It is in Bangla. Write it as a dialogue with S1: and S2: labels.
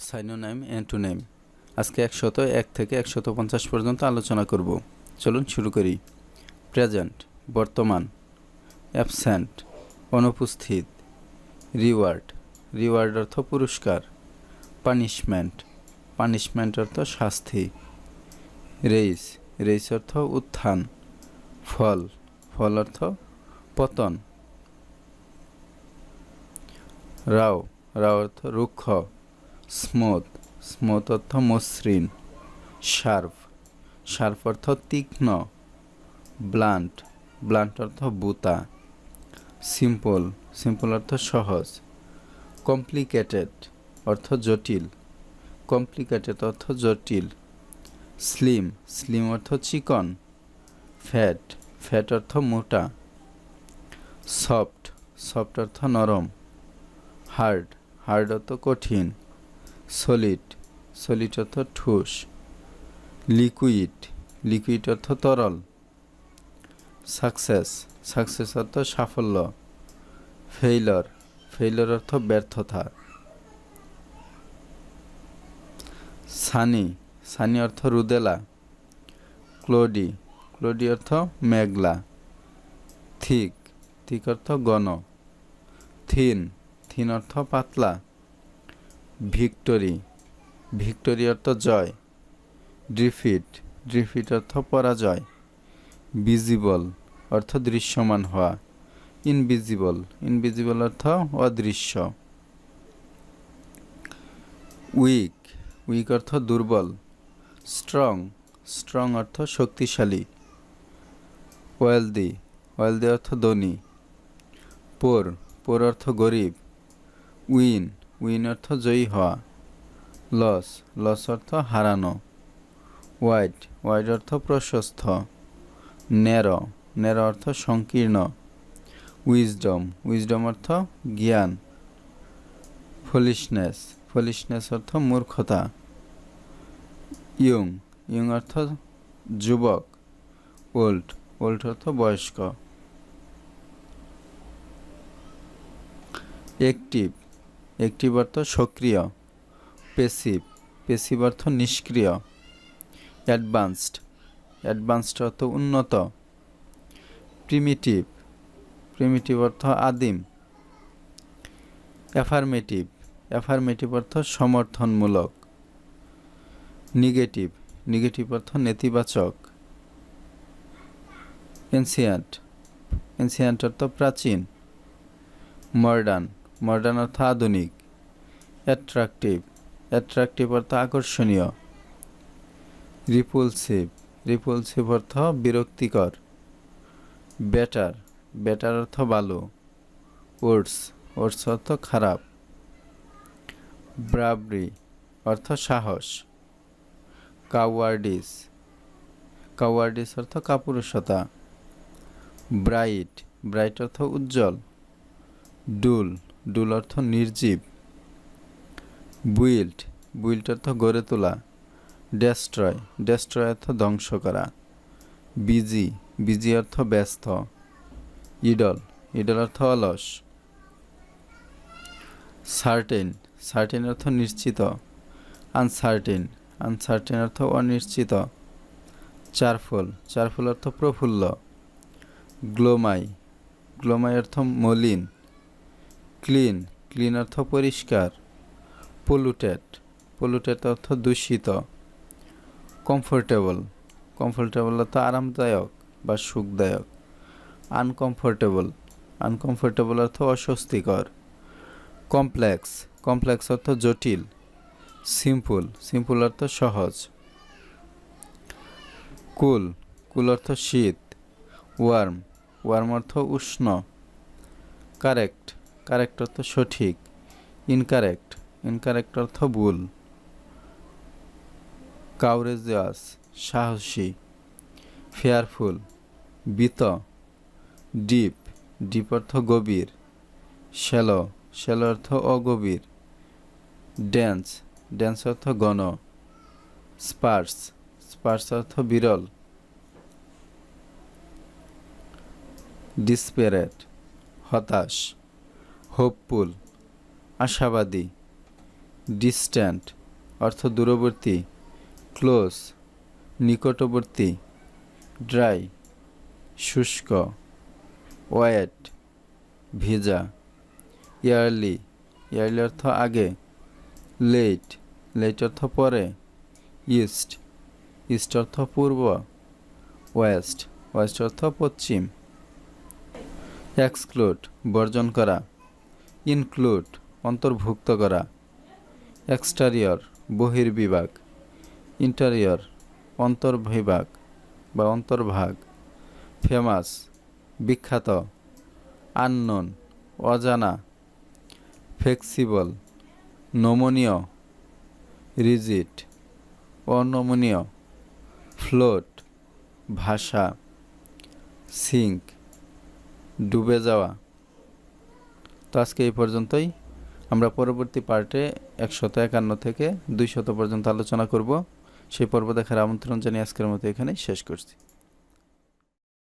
S1: সাইনোনাইম অ্যান্টোনেম আজকে একশত এক থেকে একশত পঞ্চাশ পর্যন্ত আলোচনা করব। চলুন শুরু করি। প্রেজেন্ট, বর্তমান। অ্যাবসেন্ট, অনুপস্থিত। রিওয়ার্ড রিওয়ার্ড অর্থ পুরস্কার। পানিশমেন্ট পানিশমেন্ট অর্থ শাস্তি। রেইস রেইস অর্থ উত্থান। ফল ফল অর্থ পতন। রাও রাও অর্থ রুক্ষ। স্মুথ স্মুথ অর্থ মসৃণ, শার্প শার্প অর্থ তীক্ষ্ণ, ব্লান্ট ব্লান্ট অর্থ বুতা, সিম্পল সিম্পল অর্থ সহজ, কমপ্লিকেটেড অর্থ জটিল, কমপ্লিকেটেড অর্থ জটিল, স্লিম স্লিম অর্থ চিকন, ফ্যাট ফ্যাট অর্থ মোটা, সফট সফট অর্থ নরম, হার্ড হার্ড অর্থ কঠিন সলিড সলিড অর্থ ঠুস। লিকুইড লিকুইড অর্থ তরল। সাকসেস সাকসেস অর্থ সাফল্য। ফেইলর ফেইলর অর্থ ব্যর্থতা। সানি সানি অর্থ রুদেলা। ক্লোডি ক্লোডি অর্থ মেঘলা। থিক থিক অর্থ গণ থিন থিন অর্থ পাতলা। ভিক্টোরি। ভিক্টোরি অর্থ জয়। ড্রিফিট ড্রিফিট অর্থ পরাজয়। ভিজিবল অর্থ দৃশ্যমান হওয়া। ইনভিজিবল। ইনভিজিবল অর্থ অদৃশ্য। উইক। উইক অর্থ দুর্বল। স্ট্রং। স্ট্রং অর্থ শক্তিশালী। ওয়েলদি। ওয়েলদি অর্থ ধনী। পোর। পোর অর্থ গরিব। উইন। উইন অর্থ জয়ী হওয়া। লস লস অর্থ হারানো। ওয়াইড ওয়াইড অর্থ প্রশস্ত। ন্যার ন্যার অর্থ সংকীর্ণ। উইজডম উইজডম অর্থ জ্ঞান। ফলিশনেস ফলিশনেস অর্থ মূর্খতা। ইয়ং ইয়ং অর্থ যুবক। ওল্ড ওল্ড অর্থ বয়স্ক। অ্যাক্টিভ অ্যাক্টিভ অর্থ সক্রিয় পেসিভ পেসিভ অর্থ নিষ্ক্রিয় অ্যাডভান্সড অ্যাডভান্সড অর্থ উন্নত প্রিমিটিভ প্রিমিটিভ অর্থ আদিম অ্যাফার্মেটিভ অ্যাফার্মেটিভ অর্থ সমর্থনমূলক নেগেটিভ নেগেটিভ অর্থ নেতিবাচক এনসিয়ান্ট এনসিয়ান্ট অর্থ প্রাচীন মডার্ন মডার্ন অর্থ আধুনিক অ্যাট্রাকটিভ অ্যাট্রাকটিভ অর্থ আকর্ষণীয়। রিপুলসিভ রিপুলসিভ অর্থ বিরক্তিকর। বেটার বেটার অর্থ ভালো। ওটস ওটস অর্থ খারাপ। ব্রাবরি অর্থ সাহস। কাওয়ার্ডিস কাওয়ার্ডিস অর্থ কাপুরুষতা। ব্রাইট ব্রাইট অর্থ উজ্জ্বল। ডুল ডুল অর্থ নির্জীব। বুইল্ড বুইল্ড অর্থ গড়ে তোলা। ডেস্ট্রয় ডেস্ট্রয় অর্থ ধ্বংস করা। বিজি বিজি অর্থ ব্যস্ত। ইডল ইডল অর্থ অলস। সার্টেন সার্টেন অর্থ নিশ্চিত। আনসার্টেন আনসার্টেন অর্থ অনিশ্চিত। চারফুল চারফুল অর্থ প্রফুল্ল। গ্লোমাই গ্লোমাই অর্থ মলিন। ক্লিন ক্লিন অর্থ পরিষ্কার পলুটেড পলুটেড অর্থ দূষিত কমফোর্টেবল কমফোর্টেবল অর্থ আরামদায়ক বা সুখদায়ক আনকমফোর্টেবল আনকমফোর্টেবল অর্থ অস্বস্তিকর কমপ্লেক্স কমপ্লেক্স অর্থ জটিল সিম্পল সিম্পল অর্থ সহজ কুল কুল অর্থ শীত ওয়ার্ম ওয়ার্ম অর্থ উষ্ণ কারেক্ট কারেক্ট অর্থ সঠিক ইনকারেক্ট ইনকারেক্ট অর্থ ভুল। কাউরেজিয়াস, সাহসী ফেয়ারফুল বিত ডিপ ডিপ অর্থ গভীর শ্যালো শ্যালো অর্থ অগভীর ড্যান্স ড্যান্স অর্থ গণ স্পার্স স্পার্স অর্থ বিরল ডিসপেরেট হতাশ হোপফুল আশাবাদী ডিস্ট্যান্ট অর্থ দূরবর্তী ক্লোজ নিকটবর্তী ড্রাই শুষ্ক ওয়েট ভিজা ইয়ারলি ইয়ারলি অর্থ আগে লেট লেট অর্থ পরে ইস্ট ইস্ট অর্থ পূর্ব ওয়েস্ট ওয়েস্ট অর্থ পশ্চিম এক্সক্লুড বর্জন করা ইনক্লুড, অন্তর্ভুক্ত করা। এক্সটারিয়র, বহির্বিভাগ। ইন্টারিয়র, অন্তর্বিভাগ বা অন্তর্ভাগ। ফেমাস, বিখ্যাত। আননোন, অজানা। ফ্লেক্সিবল, নমনীয়। রিজিট অনমনীয়। ফ্লোট, ভাষা। সিঙ্ক, ডুবে যাওয়া। তো আজকে এই পর্যন্তই। আমরা পরবর্তী পার্টে একশত একান্ন থেকে দুই শত পর্যন্ত আলোচনা করব। সেই পর্ব দেখার আমন্ত্রণ জানিয়ে আজকের মতো এখানেই শেষ করছি।